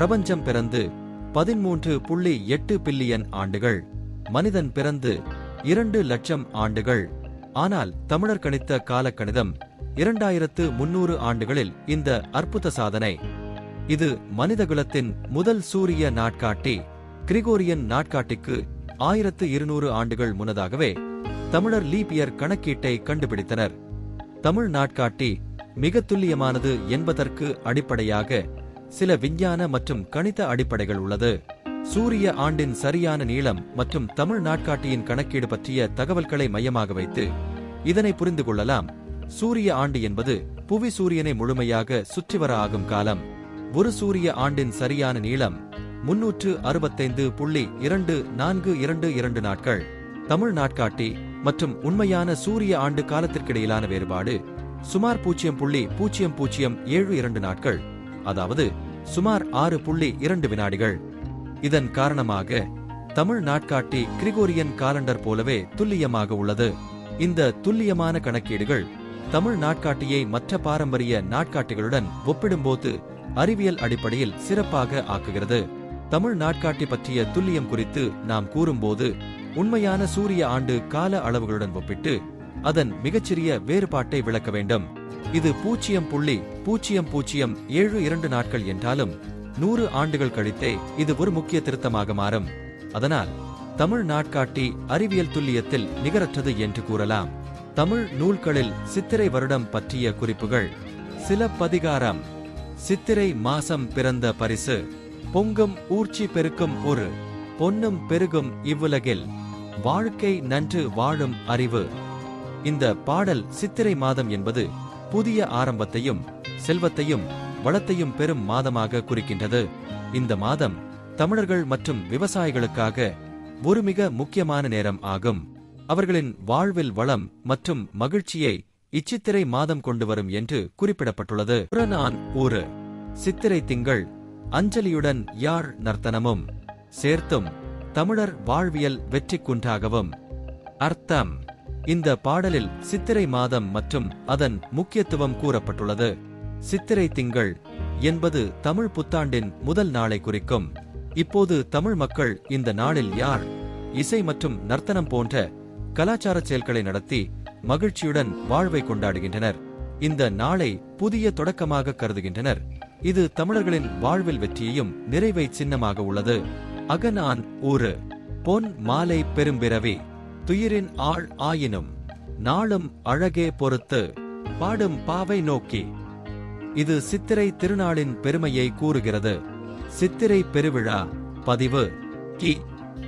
பிரபஞ்சம் பிறந்து பதிமூன்று புள்ளி எட்டு பில்லியன் ஆண்டுகள் மனிதன் பிறந்து இரண்டு லட்சம் ஆண்டுகள் ஆனால் தமிழர் கணித்த காலக்கணிதம் இரண்டாயிரத்து முன்னூறு ஆண்டுகளில் இந்த அற்புத சாதனை. இது மனிதகுலத்தின் முதல் சூரிய நாட்காட்டி கிரிகோரியன் நாட்காட்டிக்கு ஆயிரத்து இருநூறு ஆண்டுகள் முன்னதாகவே தமிழர் லீபியர் கணக்கீட்டை கண்டுபிடித்தனர். தமிழ் நாட்காட்டி மிக துல்லியமானது என்பதற்கு அடிப்படையாக சில விஞ்ஞான மற்றும் கணித அடிப்படைகள் உள்ளது. சூரிய ஆண்டின் சரியான நீளம் மற்றும் தமிழ் நாட்காட்டியின் கணக்கீடு பற்றிய தகவல்களை மையமாக வைத்து இதனை புரிந்து கொள்ளலாம். சூரிய ஆண்டு என்பது புவி சூரியனை முழுமையாக சுற்றி வர ஆகும் காலம். ஒரு சூரிய ஆண்டின் சரியான நீளம் முன்னூற்று அறுபத்தைந்து புள்ளி இரண்டு நான்கு இரண்டு இரண்டு நாட்கள். தமிழ் நாட்காட்டி மற்றும் உண்மையான சூரிய ஆண்டு காலத்திற்கிடையிலான வேறுபாடு சுமார் பூஜ்ஜியம் புள்ளி பூஜ்ஜியம் பூஜ்ஜியம் ஏழு இரண்டு நாட்கள். அதாவது சுமார் ஆறு புள்ளி இரண்டு வினாடிகள். இதன் காரணமாக தமிழ் நாட்காட்டி கிரிகோரியன் காலண்டர் போலவே துல்லியமாக உள்ளது. இந்த துல்லியமான கணக்கீடுகள் தமிழ் நாட்காட்டியை மற்ற பாரம்பரிய நாட்காட்டிகளுடன் ஒப்பிடும்போது அறிவியல் அடிப்படையில் சிறப்பாக ஆக்குகிறது. தமிழ் நாட்காட்டி பற்றிய துல்லியம் குறித்து நாம் கூறும்போது உண்மையான சூரிய ஆண்டு கால அளவுகளுடன் ஒப்பிட்டு அதன் மிகச்சிறிய வேறுபாட்டை விளக்க வேண்டும். இது பூஜ்ஜியம் புள்ளி பூஜ்ஜியம் பூஜ்ஜியம் ஏழு இரண்டு நாட்கள் என்றாலும் நூறு ஆண்டுகள் கழித்தே இது ஒரு முக்கிய திருத்தமாக மாறும். அதனால் தமிழ் நாட்காட்டி அறிவியல் துல்லியத்தில் நிகரற்றது என்று கூறலாம். தமிழ் நூல்களில் சித்திரை வருடம் பற்றிய குறிப்புகள். சில பதிகாரம் சித்திரை மாசம் பிறந்த பரிசு. பொங்கும் ஊர்ச்சி பெருக்கும் ஒரு. பொன்னும் பெருகும் இவ்வுலகில். வாழ்க்கை நன்று வாழும் அறிவு. இந்த பாடல் சித்திரை மாதம் என்பது புதிய ஆரம்பத்தையும் செல்வத்தையும் வளத்தையும் பெறும் மாதமாக குறிக்கின்றது. இந்த மாதம் தமிழர்கள் மற்றும் விவசாயிகளுக்காக ஒரு மிக முக்கியமான நேரம் ஆகும். அவர்களின் வாழ்வில் வளம் மற்றும் மகிழ்ச்சியை இச்சித்திரை மாதம் கொண்டு வரும் என்று குறிப்பிடப்பட்டுள்ளது. புறநான் ஊரு சித்திரை திங்கள் அஞ்சலியுடன் யாழ் நர்த்தனமும்? சேர்த்தும் தமிழர் வாழ்வியல் வெற்றி குன்றாகவும் அர்த்தம். இந்த பாடலில் சித்திரை மாதம் மற்றும் அதன் முக்கியத்துவம் கூறப்பட்டுள்ளது. சித்திரை திங்கள் என்பது தமிழ் புத்தாண்டின் முதல் நாளை குறிக்கும். இப்போது தமிழ் மக்கள் இந்த நாளில் யார் இசை மற்றும் நர்த்தனம் போன்ற கலாச்சார செயல்களை நடத்தி மகிழ்ச்சியுடன் வாழ்வை கொண்டாடுகின்றனர். இந்த நாளை புதிய தொடக்கமாக கருதுகின்றனர். இது தமிழர்களின் வாழ்வில் வெற்றியையும் நிறைவை சின்னமாக உள்ளது. அகநான் ஊரு பொன் மாலை பெரும்பிறவி. துயிரின் ஆள் ஆயினும் நாளும் அழகே பொறுத்து பாடும் பாவை நோக்கி. இது சித்திரை திருநாளின் பெருமையை கூறுகிறது. சித்திரை பெருவிழா பதிவு கி.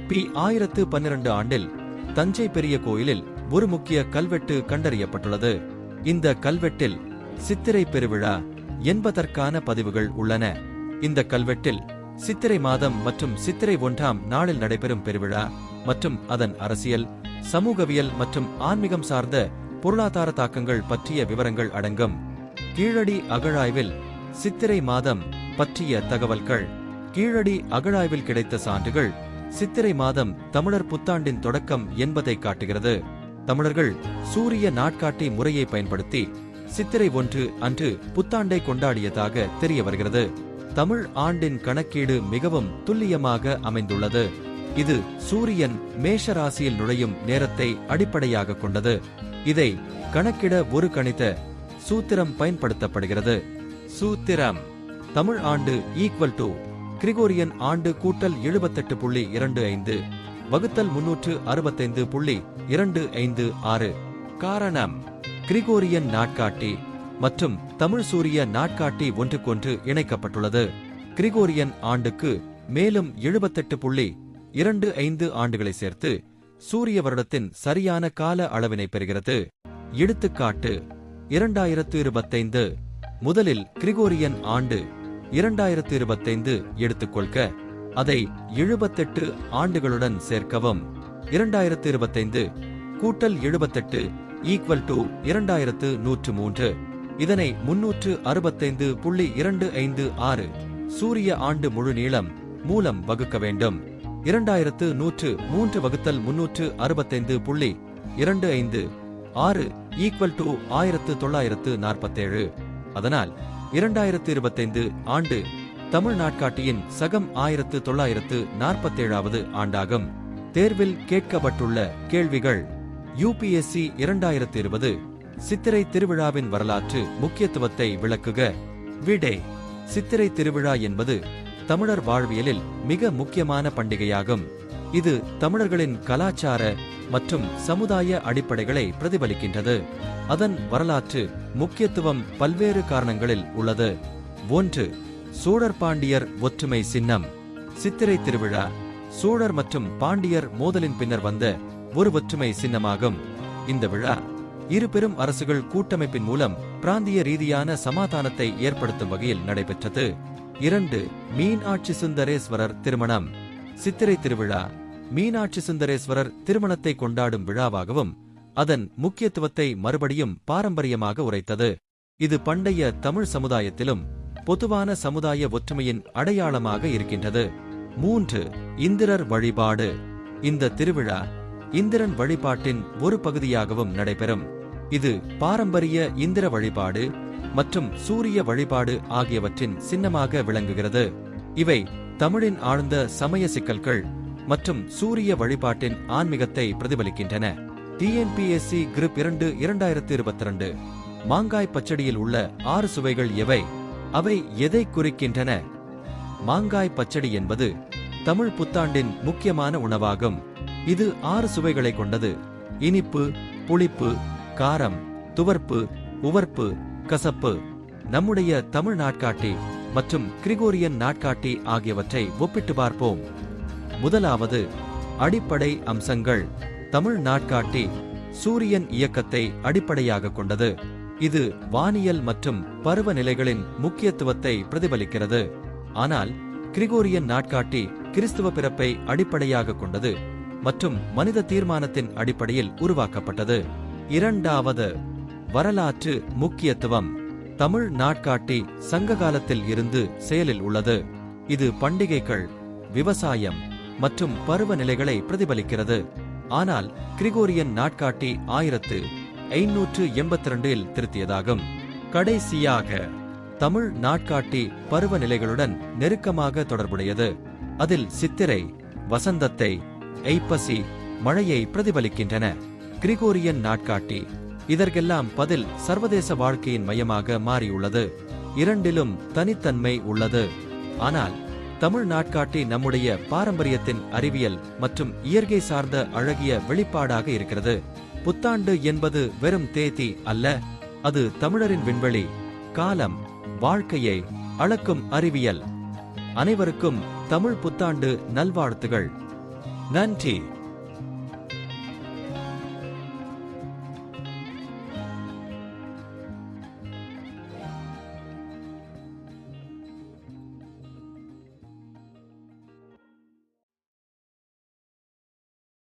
பி. ஆயிரத்து பன்னிரண்டு ஆண்டில் தஞ்சை பெரிய கோயிலில் ஒரு முக்கிய கல்வெட்டு கண்டறியப்பட்டுள்ளது. இந்த கல்வெட்டில் சித்திரை பெருவிழா என்பதற்கான பதிவுகள் உள்ளன. இந்த கல்வெட்டில் சித்திரை மாதம் மற்றும் சித்திரை ஒன்றாம் நாளில் நடைபெறும் பெருவிழா மற்றும் அதன் அரசியல் சமூகவியல் மற்றும் ஆன்மீகம் சார்ந்த பொருளாதார தாக்கங்கள் பற்றிய விவரங்கள் அடங்கும் கீழடி அகழாய்வில் சித்திரை மாதம் பற்றிய தகவல்கள். கீழடி அகழாய்வில் கிடைத்த சான்றுகள் சித்திரை மாதம் தமிழர் புத்தாண்டின் தொடக்கம் என்பதை காட்டுகிறது. தமிழர்கள் சூரிய நாட்காட்டி முறையை பயன்படுத்தி சித்திரை ஒன்று அன்று புத்தாண்டை கொண்டாடியதாக தெரிய வருகிறது. தமிழ் ஆண்டின் கணக்கீடு மிகவும் துல்லியமாக அமைந்துள்ளது. இது சூரியன் மேஷ ராசியில் நுழையும் நேரத்தை அடிப்படையாக கொண்டது. இதை கணக்கிட ஒரு கணித சூத்திரம் பயன்படுத்தப்படுகிறது. சூத்திரம். தமிழ் ஆண்டு ஈக்குவல் டு கிரிகோரியன் ஆண்டு கூட்டல் எழுபத்தெட்டு புள்ளி இரண்டு ஐந்து வகுத்தல் முன்னூற்று அறுபத்தைந்து புள்ளி இரண்டு ஐந்து ஆறு. காரணம். கிரிகோரியன் நாட்காட்டி மற்றும் தமிழ் சூரிய நாட்காட்டி ஒன்றுக்கொன்று இணைக்கப்பட்டுள்ளது. கிரிகோரியன் ஆண்டுக்கு மேலும் எழுபத்தெட்டு புள்ளி இரண்டு ஐந்து ஆண்டுகளை சேர்த்து சூரிய வருடத்தின் சரியான கால அளவினை பெறுகிறது. எடுத்துக்காட்டு இரண்டாயிரத்து இருபத்தைந்து முதலில் கிரிகோரியன் ஆண்டு இரண்டாயிரத்து இருபத்தைந்து எடுத்துக்கொள்க. அதை எழுபத்தெட்டு ஆண்டுகளுடன் சேர்க்கவும். இரண்டாயிரத்து இருபத்தைந்து கூட்டல் எழுபத்தெட்டு ஈக்குவல் டு இரண்டாயிரத்து நூற்று மூன்று. இதனை முன்னூற்று அறுபத்தைந்து புள்ளி இரண்டு ஐந்து ஆறு சூரிய ஆண்டு முழு நீளம் மூலம் வகுக்க வேண்டும். இரண்டாயிரத்து நூற்று மூன்று வகுத்தல் முன்னூற்று அறுபத்தைந்து புள்ளி இரண்டு ஐந்து ஆறு ஈக்குவல் டு ஆயிரத்து தொள்ளாயிரத்து நாற்பத்தேழு. அதனால் இரண்டாயிரத்து இருபத்தைந்து ஆண்டு தமிழ் நாட்காட்டியின் சகம் ஆயிரத்து தொள்ளாயிரத்து நாற்பத்தேழாவது ஆண்டாகும். தேர்வில் கேட்கப்பட்டுள்ள கேள்விகள் யுபிஎஸ்சி இரண்டாயிரத்து இருபது சித்திரை திருவிழாவின் வரலாற்று முக்கியத்துவத்தை விளக்குக. விடை சித்திரை திருவிழா என்பது தமிழர் வாழ்வியலில் மிக முக்கியமான பண்டிகையாகும். இது தமிழர்களின் கலாச்சார மற்றும் சமுதாய அடிப்படைகளை பிரதிபலிக்கின்றது. அதன் வரலாற்று முக்கியத்துவம் பல்வேறு காரணங்களில் உள்ளது. ஒன்று சோழர் பாண்டியர் ஒற்றுமை சின்னம். சித்திரை திருவிழா சோழர் மற்றும் பாண்டியர் மோதலின் பின்னர் வந்த ஒரு ஒற்றுமை சின்னமாகும். இந்த விழா இரு பெரும் அரசுகள் கூட்டமைப்பின் மூலம் பிராந்திய ரீதியான சமாதானத்தை ஏற்படுத்தும் வகையில் நடைபெற்றது. இரண்டு மீனாட்சி சுந்தரேஸ்வரர் திருமணம். சித்திரை திருவிழா. மீனாட்சி சுந்தரேஸ்வரர் திருமணத்தை கொண்டாடும் விழாவாகவும் அதன் முக்கியத்துவத்தை மறுபடியும் பாரம்பரியமாக உரைத்தது. இது பண்டைய தமிழ் சமுதாயத்திலும் பொதுவான சமுதாய ஒற்றுமையின் அடையாளமாக இருக்கின்றது. மூன்று இந்திரர் வழிபாடு. இந்த திருவிழா இந்திரன் வழிபாட்டின் ஒரு பகுதியாகவும் நடைபெறும். இது பாரம்பரிய இந்திர வழிபாடு மற்றும் சூரிய வழிபாடு ஆகியவற்றின் சின்னமாக விளங்குகிறது. இவை தமிழின் ஆழ்ந்த சமய சிக்கல்கள் மற்றும் சூரிய வழிபாட்டின் ஆன்மீகத்தை பிரதிபலிக்கின்றன. டிஎன்பிஎஸ்சி குரூப் இரண்டு இரண்டாயிரத்தி இருபத்தி ரெண்டு மாங்காய் பச்சடியில் உள்ள ஆறு சுவைகள் எவை? அவை எதை குறிக்கின்றன? மாங்காய் பச்சடி என்பது தமிழ் புத்தாண்டின் முக்கியமான உணவாகும். இது ஆறு சுவைகளை கொண்டது. இனிப்பு புளிப்பு காரம் துவர்ப்பு உவர்ப்பு கசப்பு நம்முடைய தமிழ் நாட்காட்டி மற்றும் கிரிகோரியன் நாட்காட்டி ஆகியவற்றை ஒப்பிட்டு பார்ப்போம். முதலாவது அடிப்படை அம்சங்கள். தமிழ் நாட்காட்டி சூரியன் இயக்கத்தை அடிப்படையாக கொண்டது. இது வானியல் மற்றும் பருவநிலைகளின் முக்கியத்துவத்தை பிரதிபலிக்கிறது. ஆனால் கிரிகோரியன் நாட்காட்டி கிறிஸ்துவ பிறப்பை அடிப்படையாக கொண்டது மற்றும் மனித தீர்மானத்தின் அடிப்படையில் உருவாக்கப்பட்டது. இரண்டாவது வரலாற்று முக்கியத்துவம் தமிழ் நாட்காட்டி சங்க காலத்தில் இருந்து செயலில் உள்ளது. இது பண்டிகைகள் விவசாயம் மற்றும் பருவநிலைகளை பிரதிபலிக்கிறது. ஆனால் கிரிகோரியன் நாட்காட்டி ஆயிரத்து ஐநூற்று எண்பத்தி ரெண்டில் திருத்தியதாகும். கடைசியாக தமிழ் நாட்காட்டி பருவநிலைகளுடன் நெருக்கமாக தொடர்புடையது. அதில் சித்திரை வசந்தத்தை ஐப்பசி மழையை பிரதிபலிக்கின்றன. கிரிகோரியன் நாட்காட்டி இதற்கெல்லாம் பதில் சர்வதேச வாழ்க்கையின் மையமாக மாறியுள்ளது. இரண்டிலும் தனித்தன்மை உள்ளது. ஆனால் தமிழ் நாட்காட்டி நம்முடைய பாரம்பரியத்தின் அறிவியல் மற்றும் இயற்கை சார்ந்த அழகிய வெளிப்பாடாக இருக்கிறது. புத்தாண்டு என்பது வெறும் தேதி அல்ல அது தமிழரின் விண்வெளி காலம் வாழ்க்கையை அளக்கும் அறிவியல். அனைவருக்கும் தமிழ் புத்தாண்டு நல்வாழ்த்துகள். நன்றி.